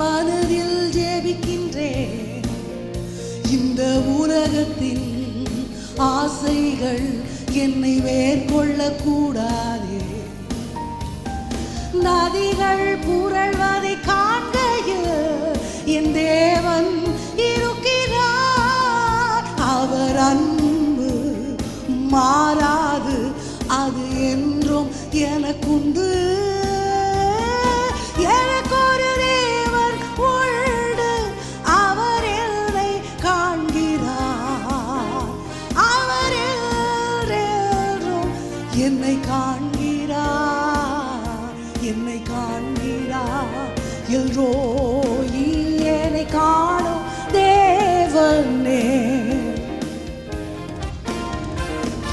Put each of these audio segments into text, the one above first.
மனதில் ஜெபிக்கின்றேன். இந்த உலகத்தின் ஆசைகள் என்னை மேற்கொள்ள கூடாதே நதிகள் புரள்வதை காண்கையில் என் தேவன் இருக்கிறார். அவர் அன்பு மாறாது அது என்றும் எனக்குண்டு. என்னை காண்கிறா என்னை காண்கிறா. எல்ரோயி என்னை காணும் தேவனே.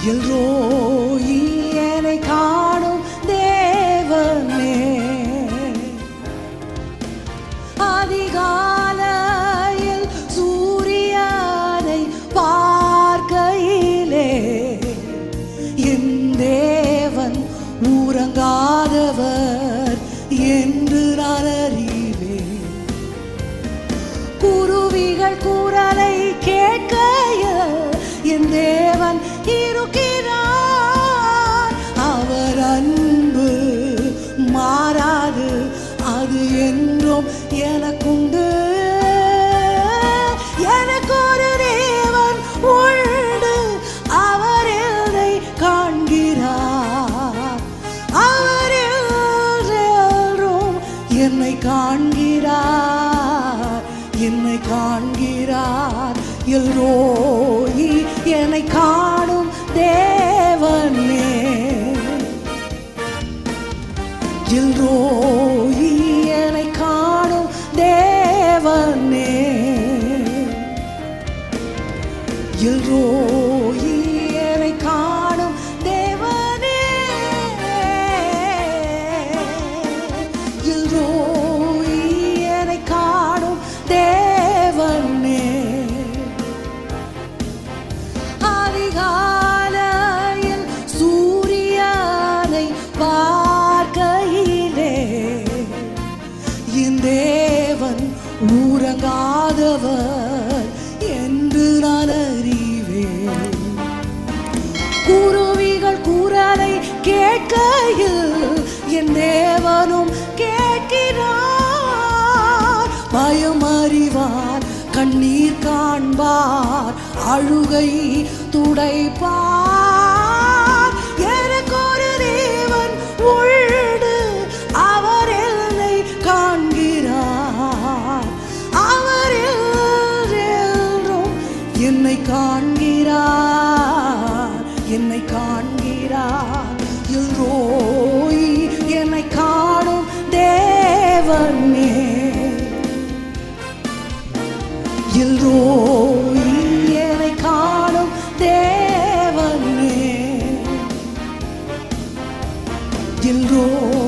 எல்ரோயி குருவிகள் கூறலை கேட்க என் தேவன் இருக்கிறார் காண்கிறார் எல்ரோயி கேட்கையில் என் தேவனும் கேட்கிறார். பயம் அறிவார் கண்ணீர் காண்பார் அழுகை துடைப்பார். காண்கிறார். என்னை காண்கிறார். எல்ரோய் என்னை காணும் தேவனே எல்ரோய் என்னை காணும் தேவனே எல்ரோய்